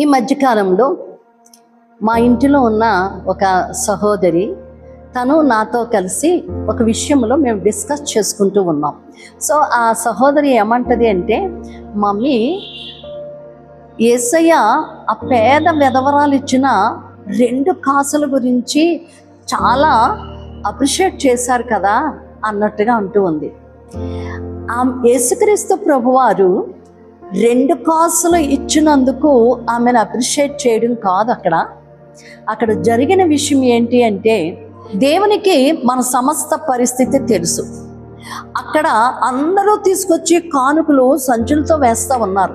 ఈ మధ్యకాలంలో మా ఇంటిలో ఉన్న ఒక సహోదరి తను నాతో కలిసి ఒక విషయంలో మేము డిస్కస్ చేసుకుంటూ ఉన్నాం. సో ఆ సహోదరి ఏమంటది అంటే మమ్మీ ఏసయ్య ఆ పేద విధవరాలు ఇచ్చిన రెండు కాసుల గురించి చాలా అప్రిషియేట్ చేశారు కదా అన్నట్టుగా అంటూ ఉంది. ఆ యేసుక్రీస్తు ప్రభువారు రెండు కాసులు ఇచ్చినందుకు ఆమెను అప్రిషియేట్ చేయడం కాదు అక్కడ. అక్కడ జరిగిన విషయం ఏంటి అంటే దేవునికి మన సమస్త పరిస్థితి తెలుసు. అక్కడ అందరూ తీసుకొచ్చి కానుకలు సంచులతో వేస్తూ ఉన్నారు.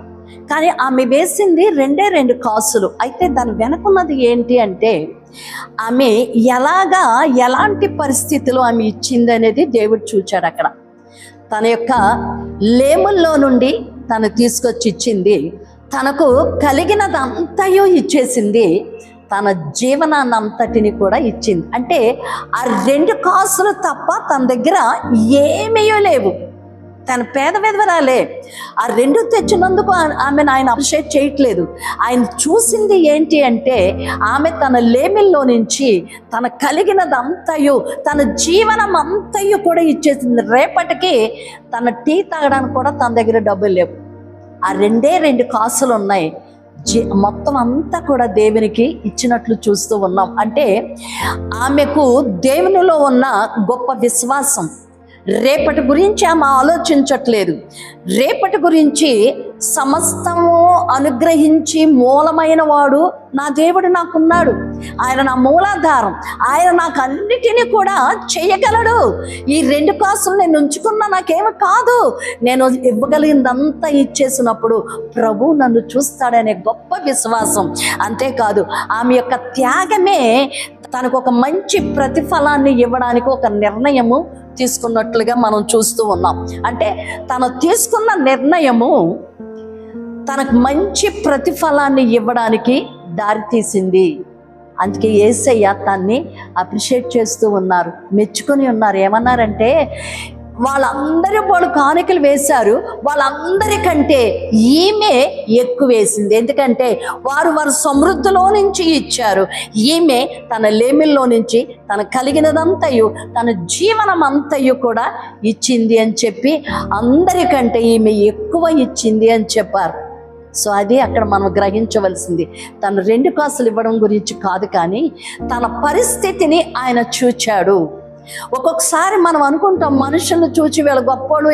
కానీ ఆమె వేసింది రెండే రెండు కాసులు. అయితే దాని వెనకున్నది ఏంటి అంటే ఆమె ఎలాగా ఎలాంటి పరిస్థితులు ఆమె ఇచ్చింది అనేది దేవుడు చూచాడు అక్కడ. తన యొక్క లేముల్లో నుండి తను తీసుకొచ్చి ఇచ్చింది తనకు కలిగినదంతయో ఇచ్చేసింది. తన జీవనాన్ని అంతటిని కూడా ఇచ్చింది. అంటే ఆ రెండు కాసులు తప్ప తన దగ్గర ఏమీ లేవు. తన పేద విధవరాలే. ఆ రెండు తెచ్చినందుకు ఆమెను ఆయన అప్రిషియేట్ చేయట్లేదు. ఆయన చూసింది ఏంటి అంటే ఆమె తన లేమిల్లో నుంచి తన కలిగినదంతయు తన జీవనం అంతయు కూడా ఇచ్చేసింది. రేపటికి తన టీ తాగడానికి కూడా తన దగ్గర డబ్బులు లేవు. ఆ రెండే రెండు కాసులు ఉన్నాయి జీ మొత్తం అంతా కూడా దేవునికి ఇచ్చినట్లు చూస్తూ ఉన్నాం. అంటే ఆమెకు దేవునిలో ఉన్న గొప్ప విశ్వాసం. రేపటి గురించి ఆమె ఆలోచించట్లేదు. రేపటి గురించి సమస్తము అనుగ్రహించి మూలమైన వాడు నా దేవుడు నాకున్నాడు. ఆయన నా మూలాధారం. ఆయన నాకు అన్నిటినీ కూడా చేయగలడు. ఈ రెండు కాసులు నేను ఉంచుకున్నా నాకేమి కాదు. నేను ఇవ్వగలిగిందంతా ఇచ్చేసినప్పుడు ప్రభు నన్ను చూస్తాడనే గొప్ప విశ్వాసం. అంతేకాదు ఆమె యొక్క త్యాగమే తనకు ఒక మంచి ప్రతిఫలాన్ని ఇవ్వడానికి ఒక నిర్ణయము తీసుకున్నట్లుగా మనం చూస్తూ ఉన్నాం. అంటే తను తీసుకున్న నిర్ణయము తనకు మంచి ప్రతిఫలాన్ని ఇవ్వడానికి దారితీసింది అందుకే ఏసయ్య తన్ని అప్రిషియేట్ చేస్తూ ఉన్నారు. మెచ్చుకొని ఉన్నారు. ఏమన్నారంటే వాళ్ళందరూ వాళ్ళు కానుకలు వేశారు. వాళ్ళందరికంటే ఈమె ఎక్కువ వేసింది. ఎందుకంటే వారు వారు సమృద్ధిలో నుంచి ఇచ్చారు. ఈమె తన లేమిల్లో నుంచి తన కలిగినదంతయు తన జీవనం అంతయు కూడా ఇచ్చింది అని చెప్పి అందరికంటే ఈమె ఎక్కువ ఇచ్చింది అని చెప్పారు. సో అది అక్కడ మనం గ్రహించవలసింది. తను రెండు కాసులు ఇవ్వడం గురించి కాదు కానీ తన పరిస్థితిని ఆయన చూచాడు. ఒక్కొక్కసారి మనం అనుకుంటాం మనుషులను చూచి వీళ్ళ గొప్పలు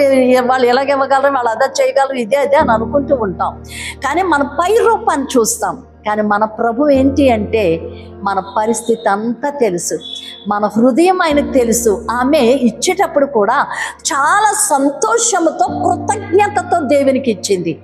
వాళ్ళు ఎలాగ ఇవ్వగలరు వాళ్ళు అదే చేయగలరు ఇదే అదే అని అనుకుంటూ ఉంటాం. కానీ మన పై రూపాన్ని చూస్తాం. కానీ మన ప్రభు ఏంటి అంటే మన పరిస్థితి అంతా తెలుసు. మన హృదయం ఆయనకు తెలుసు. ఆమె ఇచ్చేటప్పుడు కూడా చాలా సంతోషంతో కృతజ్ఞతతో దేవునికి ఇచ్చింది.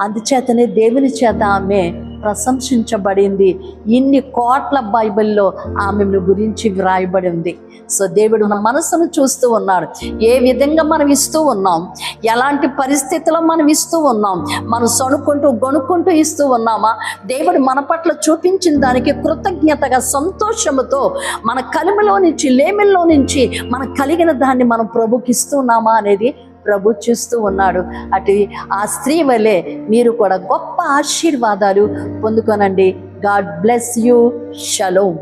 అందుచేతనే దేవుని చేత ఆమె ప్రశంసించబడింది. ఇన్ని కోట్ల బైబిల్లో ఆమెను గురించి వ్రాయబడి ఉంది. సో దేవుడు మన మనసును చూస్తూ ఉన్నాడు. ఏ విధంగా మనం ఇస్తూ ఉన్నాం? ఎలాంటి పరిస్థితిలో మనం ఇస్తూ ఉన్నాం? మనం సణుక్కుంటూ గొనుక్కుంటూ ఇస్తూ ఉన్నామా? దేవుడు మన పట్ల చూపించిన దానికి కృతజ్ఞతగా సంతోషముతో మన కలిమిలో నుంచి లేమిల్లో నుంచి మనకు కలిగిన దాన్ని మనం ప్రభుకి ఇస్తున్నామా అనేది ప్రభు చూస్తూ ఉన్నాడు. అటు ఆ స్త్రీ వలె మీరు కూడా గొప్ప ఆశీర్వాదాలు పొందుకోనండి. God bless you. షలోమ్